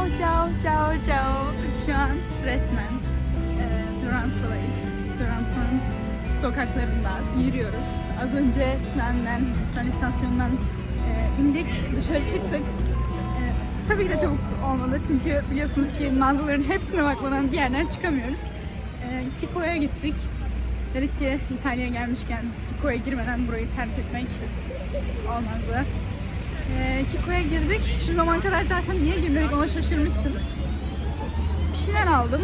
Ciao ciao ciao ciao. Şu an resmen e, Floransa'dayız. Floransa'nın sokaklarında yürüyoruz. Az önce trenden, tren istasyonundan e, indik, dışarı çıktık. E, tabii ki de çabuk olmalı çünkü biliyorsunuz ki mağazaların hepsine bakmadan bir yerden çıkamıyoruz. E, Kiko'ya gittik. Dedik ki İtalya'ya gelmişken Kiko'ya girmeden burayı terk etmek olmazdı. Ee, Kiko'ya girdik. Şu zaman kadar zaten niye girmedik ona şaşırmıştım. Bir şeyler aldım.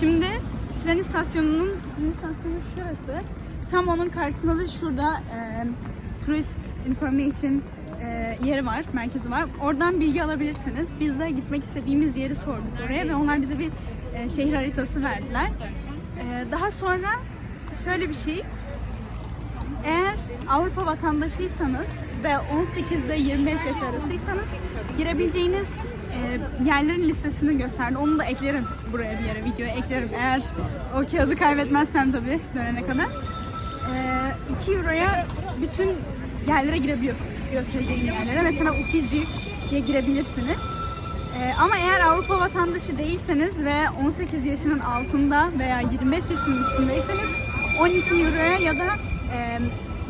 Şimdi tren istasyonunun tren istasyonu şurası. Tam onun karşısında da şurada e, Tourist Information e, yeri var, merkezi var. Oradan bilgi alabilirsiniz. Biz de gitmek istediğimiz yeri sorduk oraya ve onlar bize bir e, şehir haritası verdiler. E, daha sonra şöyle bir şey. Eğer Avrupa vatandaşıysanız ve 18 ile 25 yaş arasıysanız girebileceğiniz e, yerlerin listesini gösterdi. Onu da eklerim buraya bir yere, videoya eklerim. Eğer o kağıdı kaybetmezsem tabii dönene kadar. E, 2 euroya bütün yerlere girebiliyorsunuz. Göstereceğim yerlere. Mesela Uffizi'ye girebilirsiniz. E, ama eğer Avrupa vatandaşı değilseniz ve 18 yaşının altında veya 25 yaşının üstündeyseniz 12 euroya ya da e,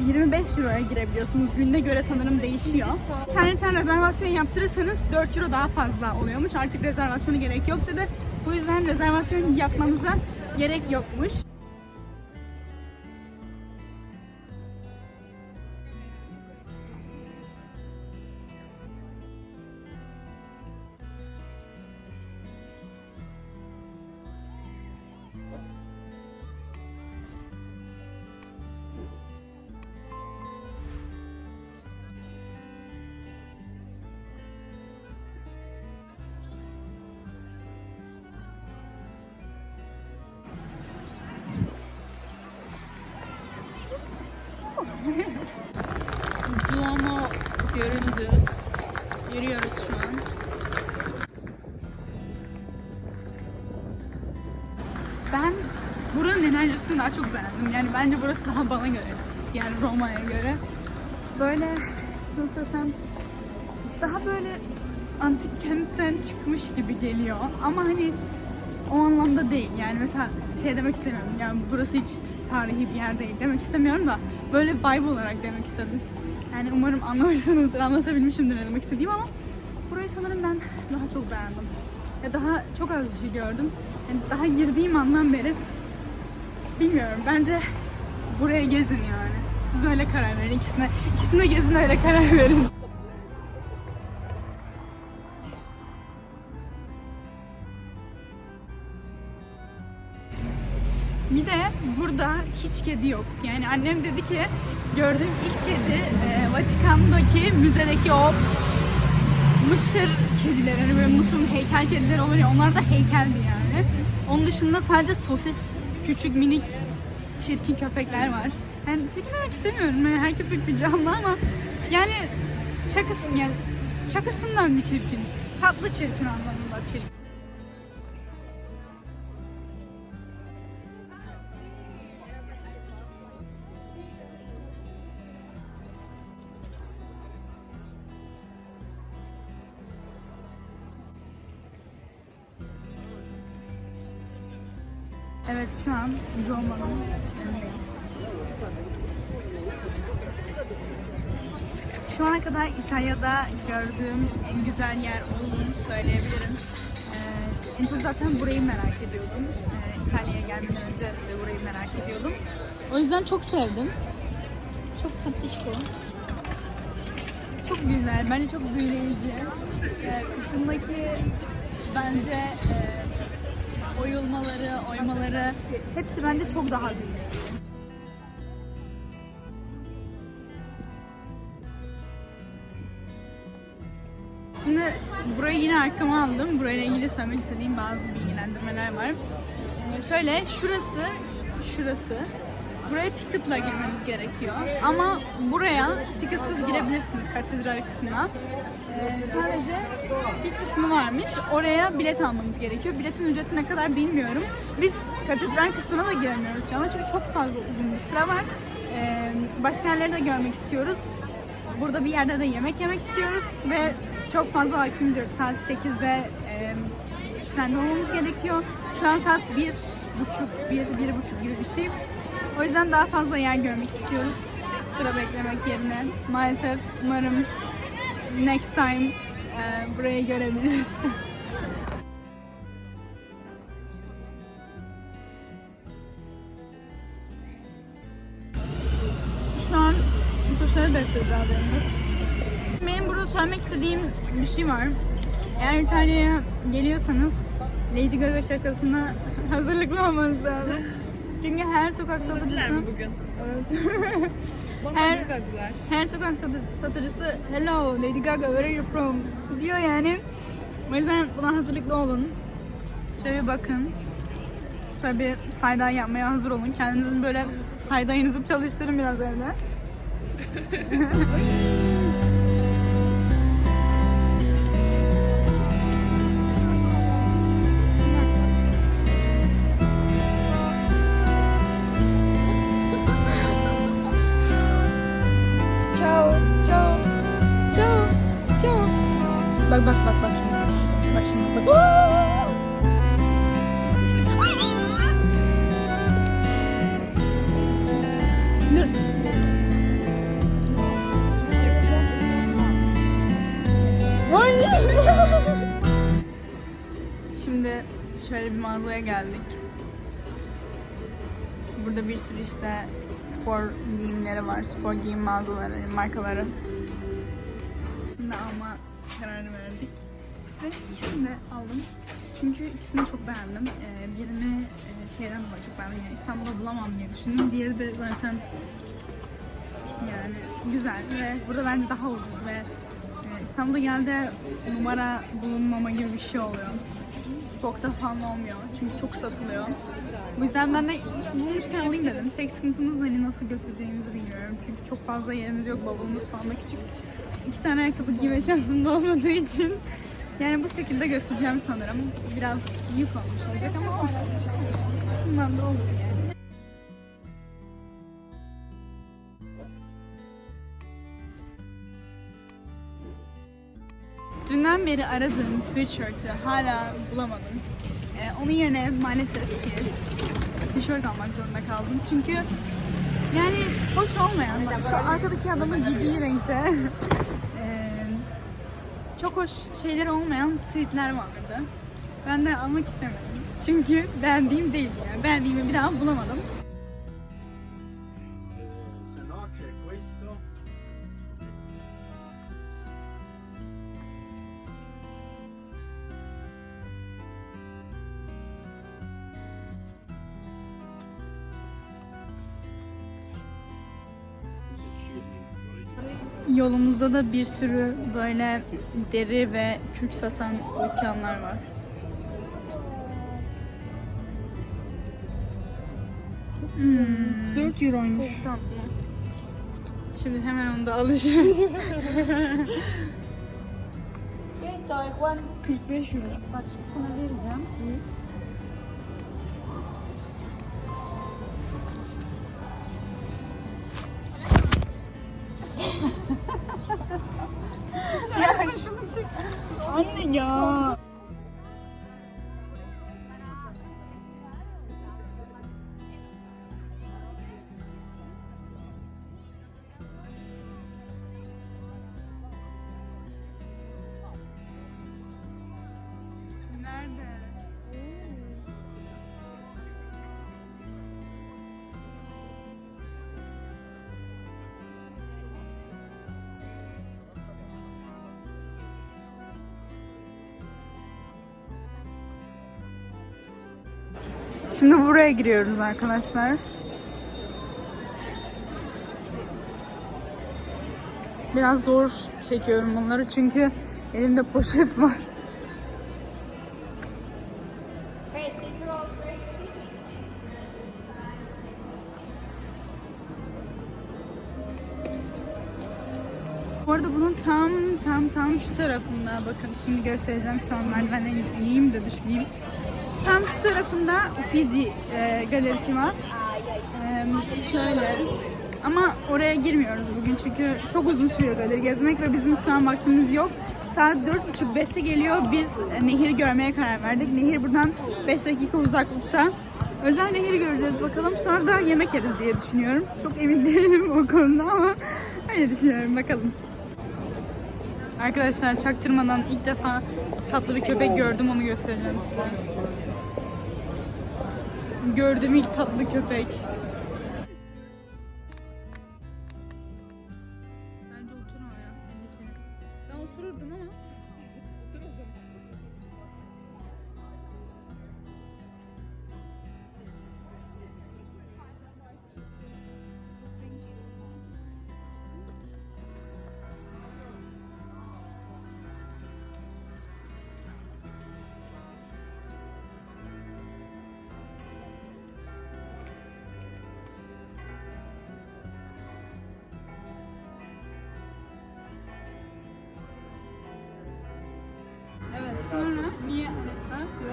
25 euroya girebiliyorsunuz. Gününe göre sanırım değişiyor. İnternetten rezervasyon yaptırırsanız 4 euro daha fazla oluyormuş. Artık rezervasyona gerek yok dedi. Bu yüzden rezervasyon yapmanıza gerek yokmuş. Göründü. Yürüyoruz şu an. Ben buranın enerjisini daha çok beğendim. Yani bence burası daha bana göre. Yani Roma'ya göre. Böyle nasıl desem daha böyle antik kentten çıkmış gibi geliyor. Ama hani o anlamda değil. Yani mesela şey demek istemiyorum. Yani burası hiç tarihi bir yer değil demek istemiyorum da böyle vibe olarak demek istedim. Yani umarım anlamışsınızdır, anlatabilmişimdir ne demek istediğim ama burayı sanırım ben daha çok beğendim. Ya daha çok az bir şey gördüm. Yani daha girdiğim andan beri bilmiyorum. Bence buraya gezin yani. Siz öyle karar verin ikisine. İkisine gezin öyle karar verin. Hiç kedi yok. Yani annem dedi ki gördüğüm ilk kedi e, Vatikan'daki müzedeki o Mısır kedileri, hani böyle Mısır'ın heykel kedileri oluyor onlar da heykeldi yani. Onun dışında sadece sosis, küçük minik çirkin köpekler var. Yani çirkin demek istemiyorum. Yani her köpek bir canlı ama yani şakasın yani şakasından bir çirkin. Tatlı çirkin anlamında çirkin. Şu ana kadar İtalya'da gördüğüm en güzel yer olduğunu söyleyebilirim. Ee, en çok zaten burayı merak ediyordum. Ee, İtalya'ya gelmeden önce de burayı merak ediyordum. O yüzden çok sevdim. Çok tatlış bu. Çok güzel. Bence çok büyüleyici. Ee, kışındaki bence e, oyulmaları, oymaları hepsi bence çok daha güzel. Yine arkama aldım. Burayla ilgili söylemek istediğim bazı bilgilendirmeler var. Ee, şöyle şurası, şurası. Buraya ticket'la girmeniz gerekiyor. Ama buraya ticketsiz girebilirsiniz katedral kısmına. Ee, sadece bir kısmı varmış. Oraya bilet almanız gerekiyor. Biletin ücreti ne kadar bilmiyorum. Biz katedral kısmına da giremiyoruz şu anda çünkü çok fazla uzun bir sıra var. Ee, başka yerleri de görmek istiyoruz. Burada bir yerde de yemek yemek istiyoruz ve çok fazla vaktimiz yok. Saat 8'de e, trende olmamız gerekiyor. Şu an saat bir buçuk, bir, bir buçuk gibi bir şey. O yüzden daha fazla yer görmek istiyoruz. Sıra beklemek yerine. Maalesef umarım next time e, burayı görebiliriz. Şu an profesörü besliyoruz abi. Benim burada söylemek istediğim bir şey var. Eğer İtalya'ya geliyorsanız Lady Gaga şakasına hazırlıklı olmanız lazım. Çünkü her sokak satıcısı... bugün? Evet. Her- her sokak satı- satıcısı Hello Lady Gaga where are you from diyor yani. O yüzden buna hazırlıklı olun. Şöyle bir bakın. Şöyle bir side yapmaya hazır olun. Kendinizin böyle side çalıştırın biraz evde. Bak bak bak şimdi. Bak şimdi bak. Şimdi şöyle bir mağazaya geldik. Burada bir sürü işte spor giyimleri var, spor giyim mağazaları, markaları. Şimdi alma kararı verdik. Ve ikisini de aldım. Çünkü ikisini çok beğendim. Ee, birini e, şeyden dolayı çok beğendim. Yani İstanbul'da bulamam diye düşündüm. Diğeri de zaten yani güzel ve burada bence daha ucuz ve e, İstanbul'da geldi numara bulunmama gibi bir şey oluyor. Stokta falan olmuyor. Çünkü çok satılıyor. Bu yüzden ben de bulmuşken alayım dedim. Tek sıkıntımız hani nasıl götüreceğimizi bilmiyorum. Çünkü çok fazla yerimiz yok. Bavulumuz falan da küçük. İki tane ayakkabı giyme şansım da olmadığı için. Yani bu şekilde götüreceğim sanırım. Biraz yük olmuş olacak ama olsun. Bundan da olur beri aradığım sweatshirt'ü hala bulamadım. Ee, onun yerine maalesef ki tişört almak zorunda kaldım. Çünkü yani hoş olmayan, bak şu arkadaki adamın giydiği renkte ee, çok hoş şeyleri olmayan sweatler vardı. Ben de almak istemedim. Çünkü beğendiğim değildi yani. Beğendiğimi bir daha bulamadım. Yolumuzda da bir sürü böyle deri ve kürk satan dükkanlar var. Hmm. 4 euroymuş. Şimdi hemen onu da alacağım. 45 euro. Bak sana vereceğim. ya Anne ya. Şimdi buraya giriyoruz arkadaşlar. Biraz zor çekiyorum bunları çünkü elimde poşet var. Bu arada bunun tam tam tam şu tarafında bakın şimdi göstereceğim şu an merdivenden ineyim de düşmeyeyim. Tam şu tarafında Uffizi e, galerisi var. E, şöyle ama oraya girmiyoruz bugün çünkü çok uzun sürüyor galeri gezmek ve bizim şu an vaktimiz yok. Saat 4.30-5'e geliyor. Biz e, nehri görmeye karar verdik. Nehir buradan 5 dakika uzaklıkta. Özel nehri göreceğiz bakalım. Sonra da yemek yeriz diye düşünüyorum. Çok emin değilim o konuda ama öyle düşünüyorum bakalım. Arkadaşlar çaktırmadan ilk defa tatlı bir köpek gördüm onu göstereceğim size. Gördüğüm ilk tatlı köpek.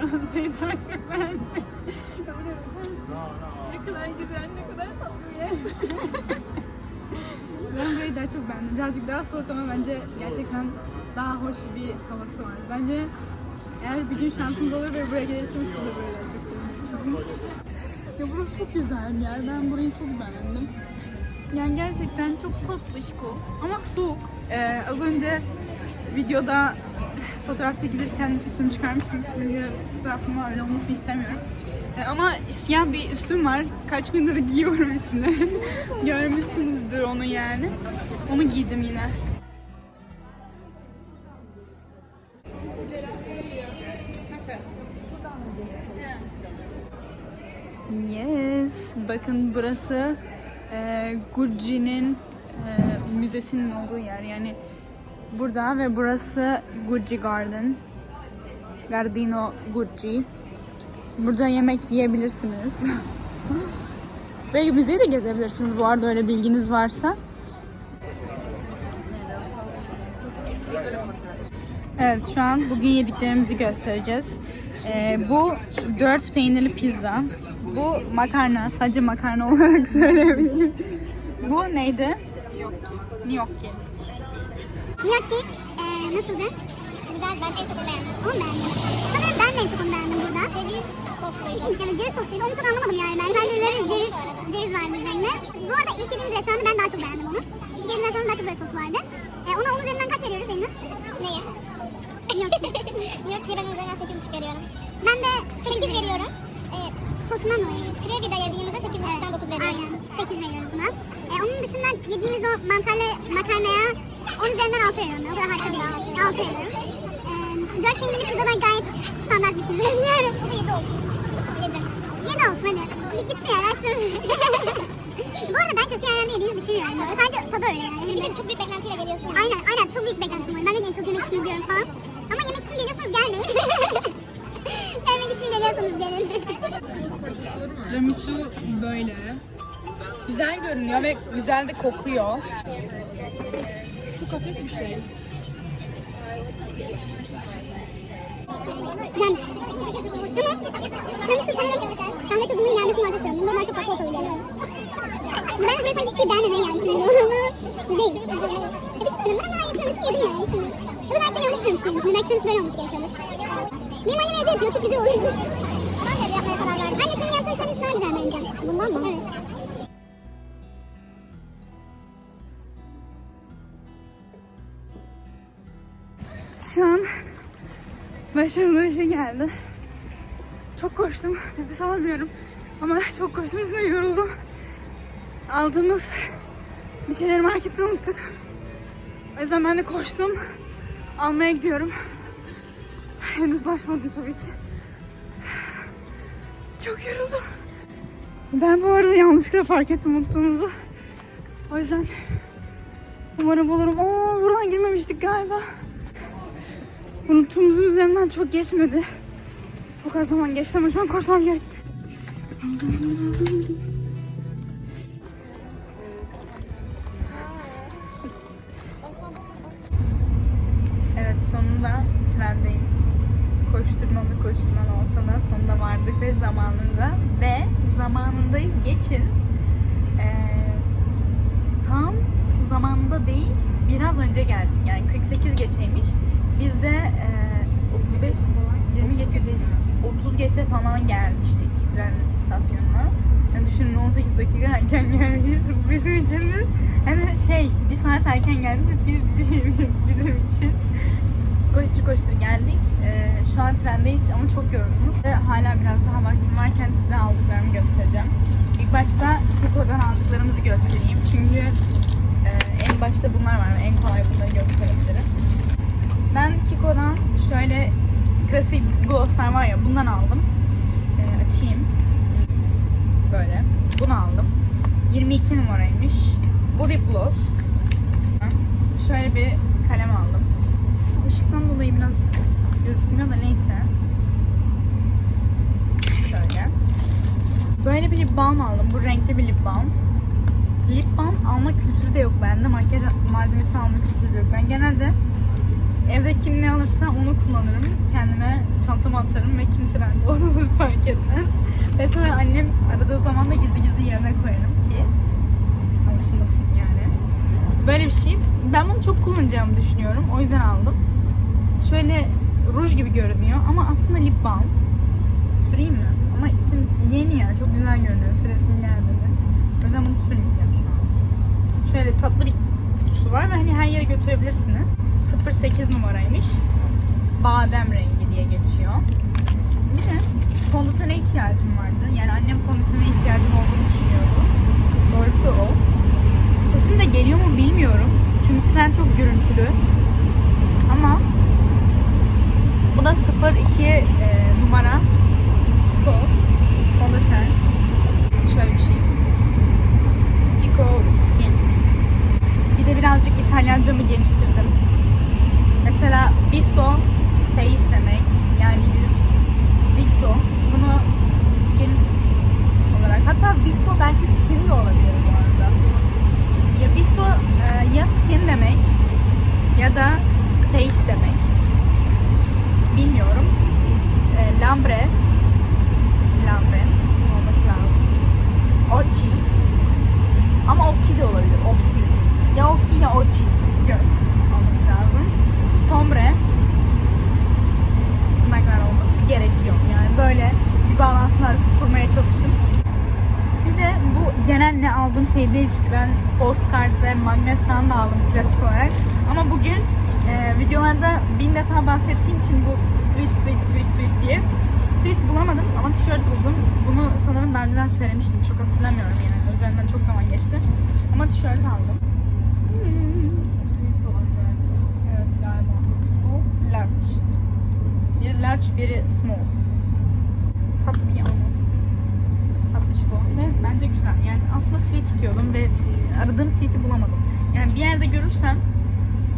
Fransa'yı daha çok beğendi. ne kadar güzel, ne kadar tatlı bir yer. ben burayı daha çok beğendim. Birazcık daha soğuk ama bence gerçekten daha hoş bir havası var. Bence eğer bir gün şansınız olur ve buraya gelirseniz siz de seviyorsunuz. ya burası çok güzel bir yer. Ben burayı çok beğendim. Yani gerçekten çok tatlı bu. Ama soğuk. Ee, az önce videoda fotoğraf çekilirken üstümü çıkarmıştım. Çünkü fotoğrafıma öyle olmasını istemiyorum. Ee, ama siyah bir üstüm var. Kaç gündür giyiyorum üstüne. Görmüşsünüzdür onu yani. Onu giydim yine. Yes. Bakın burası e, Gucci'nin e, müzesinin olduğu yer. Yani burada ve burası Gucci Garden. Gardino Gucci. Burada yemek yiyebilirsiniz. Belki müzeyi de gezebilirsiniz bu arada öyle bilginiz varsa. Evet şu an bugün yediklerimizi göstereceğiz. Ee, bu dört peynirli pizza. Bu makarna. Sadece makarna olarak söyleyebilirim. Bu neydi? Gnocchi. Gnocchi eee nasıldı? Güzel, ben en çok beğendim. Onu beğendim. Sanırım ben de en çok beğendim burada. Ceviz sosluydu. Yani ceviz sosluydu. Onu çok anlamadım yani ben. Sadece böyle ceviz, ceviz vardı üzerine. Bu arada ilk yediğimiz restoranda ben daha çok beğendim onu. İlk yediğimiz restoranda daha çok böyle sos vardı. E, ona onun üzerinden kaç veriyoruz Zeynep? Neye? Gnocchi. Gnocchi'ye ben onun üzerinden 8,5 veriyorum. Ben de 8 veriyorum. E, sosuna mı? Trevi'de yediğimizde 8,5'tan 9 veriyorum. Aynen. 8 veriyoruz buna. E, onun dışında yediğimiz o mantarlı makarnaya 10 üzerinden 6 veriyorum. O kadar harika değil. 6 veriyorum. E, 4 peynirli pizza da gayet standart bir pizza. Yani. O da 7 olsun. 7. 7 olsun hadi. Git gitti ya. Bu arada ben kötü yerlerde yediğimizi düşünmüyorum. Sadece tadı öyle yani. Bir de çok büyük beklentiyle geliyorsun. Aynen aynen çok büyük beklentim var. Ben de en çok yemek için izliyorum falan. Ama yemek için geliyorsanız gelmeyin. yemek için geliyorsanız gelin. Tiramisu böyle. Güzel görünüyor ve güzel de kokuyor. Çok hafif bir şey. Ben... Ama sanırım kahve tadının gelmesini artık istiyorum. Bundan tatlı olsa bile. Ben buraya sanki hiç beğenmemeye gelmişim. Değil. Evet, ben daha tanrısı yedim yani. Bu da belki de yanlış yedim. Şimdi belki tanrısı böyle olması gerekiyordu. Benim annem evde yapıyor. Çok güzel oluyor. Ben de evde yapmaya karar verdim. Annesinin yaptığı tanrısı daha güzel bence. Bundan mı? Evet. Başımıza bir şey geldi. Çok koştum. Nefes alamıyorum. Ama çok koştum yüzünden yoruldum. Aldığımız bir şeyleri markette unuttuk. O yüzden ben de koştum. Almaya gidiyorum. Henüz ulaşmadım tabii ki. Çok yoruldum. Ben bu arada yanlışlıkla fark ettim unuttuğumuzu. O yüzden umarım bulurum. Oo buradan girmemiştik galiba. Unuttuğumuzun üzerinden çok geçmedi. Çok az zaman geçti ama şu an koşmam gerek. sonunda trendeyiz. Koşturmalı koşturmalı olsa da sonunda vardık ve zamanında ve zamanında geçin ee, tam zamanında değil biraz önce geldik yani 48 geçeymiş. Biz de ee, 35 20 geçe değil 30 geçe falan gelmiştik tren istasyonuna. Yani düşünün 18 dakika erken gelmişiz. Bu Bizim için de hani şey bir saat erken gelmişiz gibi bir şey bizim için. Koştur koştur geldik. Ee, şu an trendeyiz ama çok yorgunuz. Ve hala biraz daha vaktim varken size aldıklarımı göstereceğim. İlk başta Kiko'dan aldıklarımızı göstereyim. Çünkü e, en başta bunlar var. En kolay bunları gösterebilirim. Ben Kiko'dan şöyle klasik glosslar var ya bundan aldım. Ee, açayım. Böyle. Bunu aldım. 22 numaraymış. Bu gloss. Şöyle bir kalem aldım. Işıktan dolayı biraz gözükmüyor da neyse. Şöyle. Böyle bir lip balm aldım. Bu renkli bir lip balm. Lip balm alma kültürü de yok bende. Makyaj malzemesi alma kültürü de yok. Ben genelde evde kim ne alırsa onu kullanırım. Kendime çantama atarım ve kimse bende onu fark etmez. Ve sonra annem aradığı zaman da gizli gizli yerine koyarım ki anlaşılmasın yani. Böyle bir şey. Ben bunu çok kullanacağımı düşünüyorum. O yüzden aldım. Şöyle ruj gibi görünüyor ama aslında lip balm. Süreyim mi? Ama için yeni ya. Çok güzel görünüyor. Süresim gelmedi. O yüzden bunu sürmeyeceğim şu an. Şöyle tatlı bir kutusu var ve hani her yere götürebilirsiniz. 08 numaraymış. Badem rengi diye geçiyor. Bir de fondötene ihtiyacım vardı. Yani annem fondötene ihtiyacım olduğunu düşünüyordu. Doğrusu o. Sesim de geliyor mu bilmiyorum. Çünkü tren çok gürültülü. Ama bu da 02 e, numara Kiko fondöten. Şöyle bir şey. Kiko. Bir de birazcık İtalyancamı geliştirdim. Mesela Viso face demek. Yani yüz. Viso. Bunu skin olarak. Hatta Viso belki skin de olabilir bu arada. Ya Viso e, ya skin demek ya da face demek. Bilmiyorum. E, lambre. Lambre olması lazım. Ochi. Ama Oki de olabilir. Oki. Ya Oki ya Ochi. Göz olması lazım. Tombre. Tırnaklar olması gerekiyor. Yani böyle bir bağlantılar kurmaya çalıştım. Bir de bu genel ne aldığım şey değil çünkü ben postkart ve magnet falan da aldım klasik olarak. Ama bugün e, videolarda bin defa bahsettiğim için bu sweet sweet sweet sweet diye sweet bulamadım ama tişört buldum. Bunu sanırım daha önceden söylemiştim. Çok hatırlamıyorum yani. Üzerinden çok zaman geçti. Ama tişört aldım. Evet galiba. Bu large. Biri large, biri small. Tatlı bir yağmur. Tatlış bu. Ve bence güzel. Yani aslında sweet istiyordum ve aradığım sweet'i bulamadım. Yani bir yerde görürsem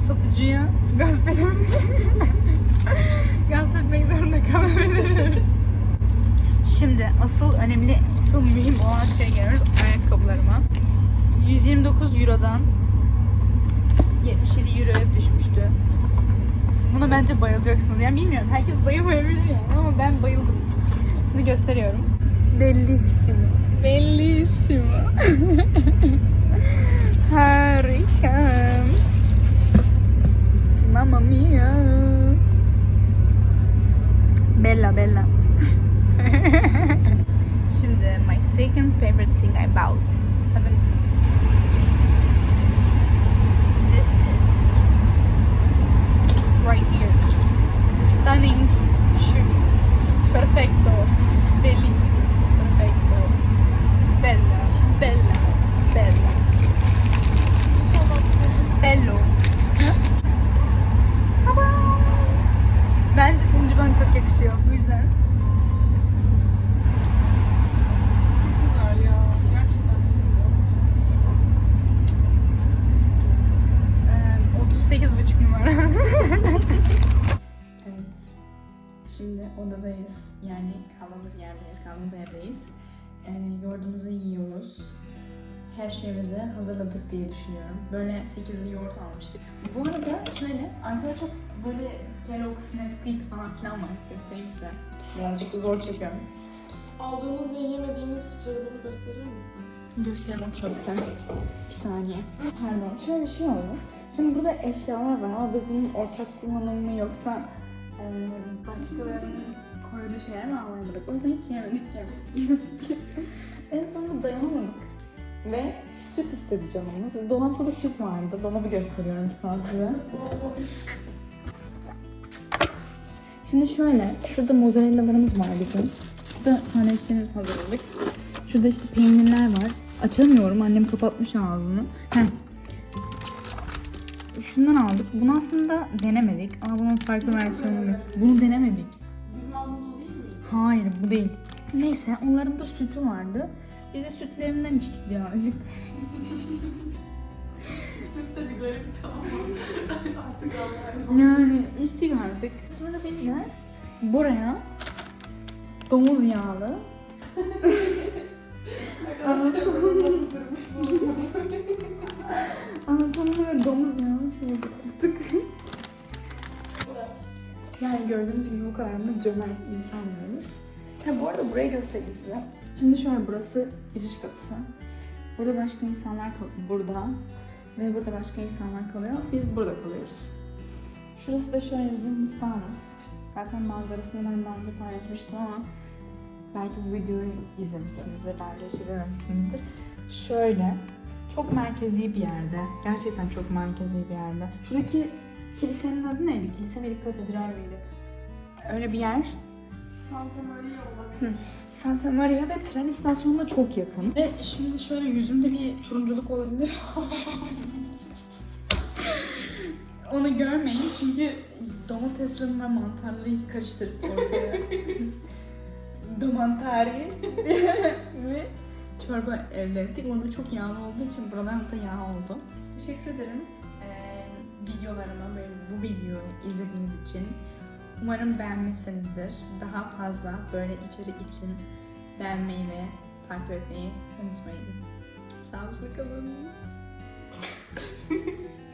satıcıya gasp edebilirim. zorunda kalabilirim. Şimdi asıl önemli, asıl mühim olan şeye geliyoruz. Ayakkabılarıma. 129 Euro'dan 77 Euro'ya düşmüştü. Buna bence bayılacaksınız. Yani bilmiyorum. Herkes bayılmayabilir yani ama ben bayıldım. Şimdi gösteriyorum. Bellissimo. Bellissimo. Harika. Mamma mia. Bella bella. Şimdi my second favorite thing I bought. Hazır mısınız? This is right here. Stunning shoes. Perfecto. Bellissimo. Perfecto. Bella. Bella. Bella. Bello. Bence turuncu bana çok yakışıyor. Bu yüzden. Odadayız. Yani kaldığımız yerdeyiz. Kaldığımız yerdeyiz. Ee, yoğurdumuzu yiyoruz. Her şeyimizi hazırladık diye düşünüyorum. Böyle 8'li yoğurt almıştık. Bu arada şöyle, Ankara çok böyle Kellogg's, Nesquik falan filan var. Göstereyim size. Birazcık zor çekiyorum. Aldığımız ve yemediğimiz bunu gösterir misin? Gösterelim şöyle bir saniye. Pardon. Şöyle bir şey oldu. Şimdi burada eşyalar var ama biz bunun ortak kullanımı mı yoksa e, başkalarının koyduğu şeyler mi anlayamadık. O yüzden hiç yemedik yemedik. en sonunda dayanamadık. Ve süt istedi canımız. Dolapta da süt vardı. Dolabı gösteriyorum şu an size. Şimdi şöyle, şurada mozzarellalarımız var bizim. Şurada sandviçlerimizi hazırladık. Şurada işte peynirler var. Açamıyorum. Annem kapatmış ağzını. Heh. Şundan aldık. Bunu aslında denemedik. Ama bunun farklı versiyonu. Bunu denemedik. Mi? Hayır bu değil. Neyse onların da sütü vardı. Biz de sütlerinden içtik birazcık. Süt de bir garip tamam. Artık anlayalım. Yani içtik artık. Sonra biz de buraya domuz yağlı Arkadaşlar. Ondan sonra domuz yağlı şey yaptık. Yani gördüğünüz gibi bu kadar da cömert insanlarız. Ha bu arada burayı göstereyim size. Şimdi şöyle burası giriş kapısı. Burada başka insanlar kalıyor. Burada. Ve burada başka insanlar kalıyor. Biz burada kalıyoruz. Şurası da şöyle bizim mutfağımız. Zaten manzarasını ben daha önce paylaşmıştım ama belki bu videoyu izlemişsinizdir, hiç izlememişsinizdir. Şöyle çok merkezi bir yerde. Gerçekten çok merkezi bir yerde. Şuradaki kilisenin adı neydi? Kilise miydi, katedral miydi? Öyle bir yer. Santa Maria olabilir. Santa Maria ve tren istasyonuna çok yakın. Ve şimdi şöyle yüzümde bir turunculuk olabilir. Onu görmeyin çünkü domatesli ve mantarlıyı karıştırıp ortaya domantari ve çorba elde ettik. Orada çok yağlı olduğu için buradan da yağ oldu. Teşekkür ederim videolarıma böyle bu videoyu izlediğiniz için. Umarım beğenmişsinizdir. Daha fazla böyle içerik için beğenmeyi ve takip etmeyi unutmayın. Sağlıklı kalın.